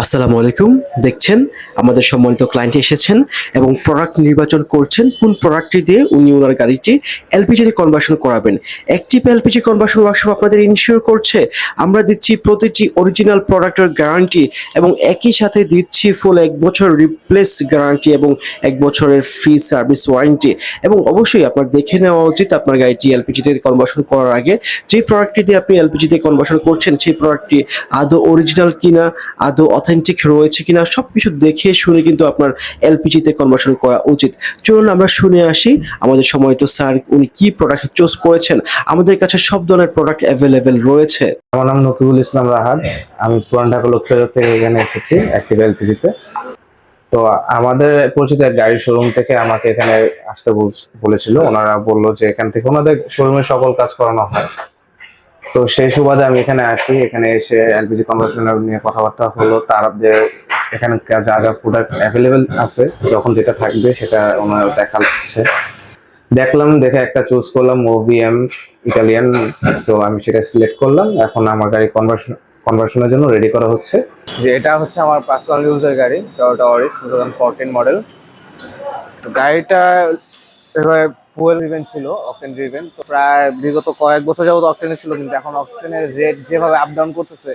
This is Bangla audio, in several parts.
আসসালামু আলাইকুম। দেখছেন, আমাদের সম্মানিত ক্লায়েন্ট এসেছেন এবং প্রোডাক্ট নির্বাচন করছেন। কোন প্রোডাক্টটি দিয়ে উনি ওনার গাড়িটি এলপিজিতে কনভার্সন করাবেন। একটি এলপিজি কনভার্সন ওয়ার্কশপ আপনাদের ইনশিওর করছে, আমরা দিচ্ছি প্রতিটি অরিজিনাল প্রোডাক্টের গ্যারান্টি এবং একই সাথে দিচ্ছি ফুল এক বছর রিপ্লেস গ্যারান্টি এবং এক বছরের ফ্রি সার্ভিস ওয়ারেন্টি এবং অবশ্যই আপনার দেখে নেওয়া উচিত আপনার গাড়িটি এলপিজিতে কনভার্সন করার আগে, যে প্রোডাক্টটি দিয়ে আপনি এলপিজিতে কনভার্সন করছেন, সেই প্রোডাক্টটি আদৌ অরিজিনাল কিনা, আদৌ অথেন্টিক রয়েছে কিনা সব কিছু দেখে শুনে কিন্তু আপনার এলপিজিতে কনভার্সন করা উচিত। চলুন আমরা শুনে আসি আমাদের সময় তো স্যার, উনি কি প্রোডাক্ট চুজ করেছেন? আমাদের কাছে সব ধরনের প্রোডাক্ট অ্যাভেলেবেল রয়েছে। আমার নাম নকিবুল ইসলাম রাহাত। আমি পুরান ঢাকা থেকে এখানে এসেছি অ্যাক্টিভ এলপিজিতে তো। আমাদের পরিচিত এক গাড়ির শোরুম থেকে আমাকে এখানে আসতে বল- বলেছিল। ওনারা বলল যে এখান থেকে ওনাদের শোরুমে সকল কাজ করানো হয়। তো সেই সুবাদে আমি এখানে আসি, এখানে এসে এলপিজি কনভার্সন নিয়ে কথাবার্তা হলো, তার যে এখানে যা যা প্রোডাক্ট অ্যাভেলেবেল আছে, যখন যেটা থাকবে সেটা ওনারা দেখাচ্ছে দেখলাম, দেখে একটা চুজ করলাম ওভিএম ইটালিয়ান তো আমি সেটা সিলেক্ট করলাম, এখন আমার গাড়ি কনভার্সন কনভার্সনের জন্য রেডি করা হচ্ছে। যে এটা হচ্ছে আমার পার্সোনাল ইউজের গাড়ি টয়োটা অরিস টু মডেল গাড়িটা এভাবে ফুয়েল ড্রিভেন ছিল অকটেন ড্রিভেন তো প্রায় বিগত কয়েক বছর যাবত অকটেনে ছিল, কিন্তু এখন অকটেনের রেট যেভাবে আপ ডাউন করতেছে,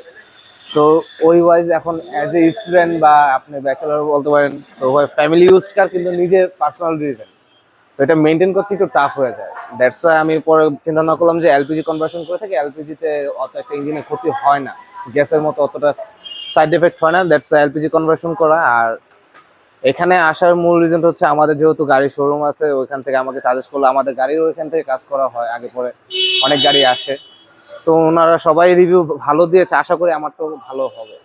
তো ওই ওয়াইজ এখন অ্যাজ এ স্টুডেন্ট বা আপনি ব্যাচেলর বলতে পারেন, তো ফ্যামিলি ইউজ কার কিন্তু নিজের পার্সোনাল ড্রিভেন তো এটা মেনটেন করতে একটু টাফ হয়ে যায়। দ্যাটস আমি পরে চিন্তা ভাবনা করলাম যে এলপিজি কনভার্সন করে থাকি এলপিজিতে অত একটা ইঞ্জিনের ক্ষতি হয় না গ্যাসের মতো অতটা সাইড এফেক্ট হয় না দ্যাটস এলপিজি কনভার্সন করা আর এখানে আসার মূল রিজনটা হচ্ছে আমাদের যেহেতু গাড়ির শোরুম আছে, ওইখান থেকে আমাকে সাজেস্ট করল, আমাদের গাড়িও ওইখান থেকে কাজ করা হয়, আগে পরে অনেক গাড়ি আসে। তো ওনারা সবাই রিভিউ ভালো দিয়েছে, আশা করি আমার তো ভালো হবে।